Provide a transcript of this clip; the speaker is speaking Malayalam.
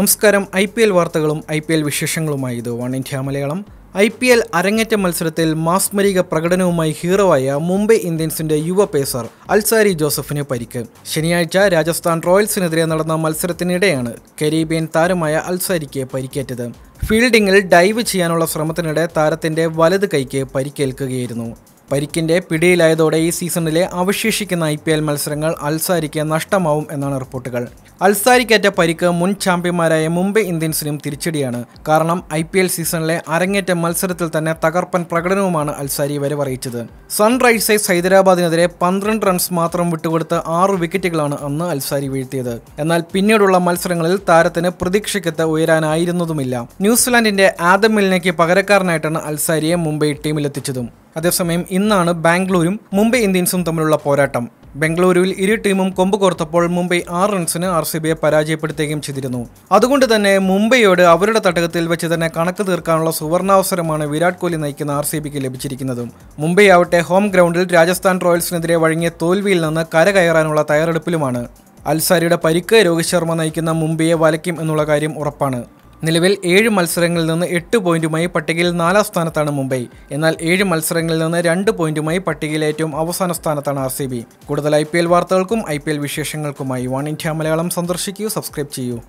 നമസ്കാരം. ഐ പി എൽ വാർത്തകളും ഐ പി എൽ വിശേഷങ്ങളുമായി ഇത് one India Malayalam. I P L അരങ്ങേറ്റ മത്സരത്തിൽ മാസ്മരിക പ്രകടനവുമായി ഹീറോവായ മുംബൈ ഇന്ത്യൻസിന്റെ യുവ പേസർ അൽസാരി ജോസഫിന് പരിക്ക്. ശനിയാഴ്ച രാജസ്ഥാൻ റോയൽസിനെതിരെ നടന്ന മത്സരത്തിനിടെയാണ് കരീബിയൻ താരമായ അൽസാരിക്ക് പരിക്കേറ്റത്. ഫീൽഡിംഗിൽ ഡൈവ് ചെയ്യാനുള്ള ശ്രമത്തിനിടെ താരത്തിന്റെ വലത് കൈക്ക് പരിക്കേൽക്കുകയായിരുന്നു. പരിക്കിന്റെ പിടിയിലായതോടെ ഈ സീസണിലെ അവശേഷിക്കുന്ന ഐ പി എൽ മത്സരങ്ങൾ അൽസാരിക്ക് നഷ്ടമാവും എന്നാണ് റിപ്പോർട്ടുകൾ. അൽസാരിക്കേറ്റ പരിക്ക് മുൻ ചാമ്പ്യന്മാരായ മുംബൈ ഇന്ത്യൻസിനും തിരിച്ചടിയാണ്. കാരണം ഐ പി എൽ സീസണിലെ അരങ്ങേറ്റ മത്സരത്തിൽ തന്നെ തകർപ്പൻ പ്രകടനവുമാണ് അൽസാരി വരെ അറിയിച്ചത്. സൺറൈസേഴ്സ് ഹൈദരാബാദിനെതിരെ പന്ത്രണ്ട് റൺസ് മാത്രം വിട്ടുകൊടുത്ത് ആറ് വിക്കറ്റുകളാണ് അന്ന് അൽസാരി വീഴ്ത്തിയത്. എന്നാൽ പിന്നീടുള്ള മത്സരങ്ങളിൽ താരത്തിന് പ്രതീക്ഷയ്ക്കത്ത് ഉയരാനായിരുന്നതുമില്ല. ന്യൂസിലാൻഡിന്റെ ആദം മിലിനയ്ക്ക് പകരക്കാരനായിട്ടാണ് അൽസാരിയെ മുംബൈ ടീമിലെത്തിച്ചതും. അതേസമയം ഇന്നാണ് ബാംഗ്ലൂരും മുംബൈ ഇന്ത്യൻസും തമ്മിലുള്ള പോരാട്ടം. ബംഗളൂരുവിൽ ഇരു ടീമും കൊമ്പ് കോർത്തപ്പോൾ മുംബൈ ആറ് റൺസിന് ആർ സി ബിയെ പരാജയപ്പെടുത്തുകയും ചെയ്തിരുന്നു. അതുകൊണ്ട് തന്നെ മുംബൈയോട് അവരുടെ തട്ടകത്തിൽ വെച്ച് തന്നെ കണക്ക് തീർക്കാനുള്ള സുവർണാവസരമാണ് വിരാട് കോഹ്ലി നയിക്കുന്ന ആർ സി ബിക്ക് ലഭിച്ചിരിക്കുന്നതും. മുംബൈ ആവട്ടെ ഹോം ഗ്രൗണ്ടിൽ രാജസ്ഥാൻ റോയൽസിനെതിരെ വഴങ്ങിയ തോൽവിയിൽ നിന്ന് കരകയറാനുള്ള തയ്യാറെടുപ്പിലുമാണ്. അൽസാരിയുടെ പരിക്ക് രോഹിത് ശർമ്മ നയിക്കുന്ന മുംബൈയെ വലയ്ക്കും എന്നുള്ള കാര്യം ഉറപ്പാണ്. നിലവിൽ ഏഴ് മത്സരങ്ങളിൽ നിന്ന് എട്ട് പോയിന്റുമായി പട്ടികയിൽ നാലാം സ്ഥാനത്താണ് മുംബൈ. എന്നാൽ ഏഴ് മത്സരങ്ങളിൽ നിന്ന് രണ്ട് പോയിന്റുമായി പട്ടികയിൽ ഏറ്റവും അവസാന സ്ഥാനത്താണ് ആർ സി ബി. കൂടുതൽ ഐ പി എൽ വാർത്തകൾക്കും ഐ പി എൽ വിശേഷങ്ങൾക്കുമായി വൺ ഇന്ത്യ മലയാളം സന്ദർശിക്കൂ സബ്സ്ക്രൈബ് ചെയ്യൂ.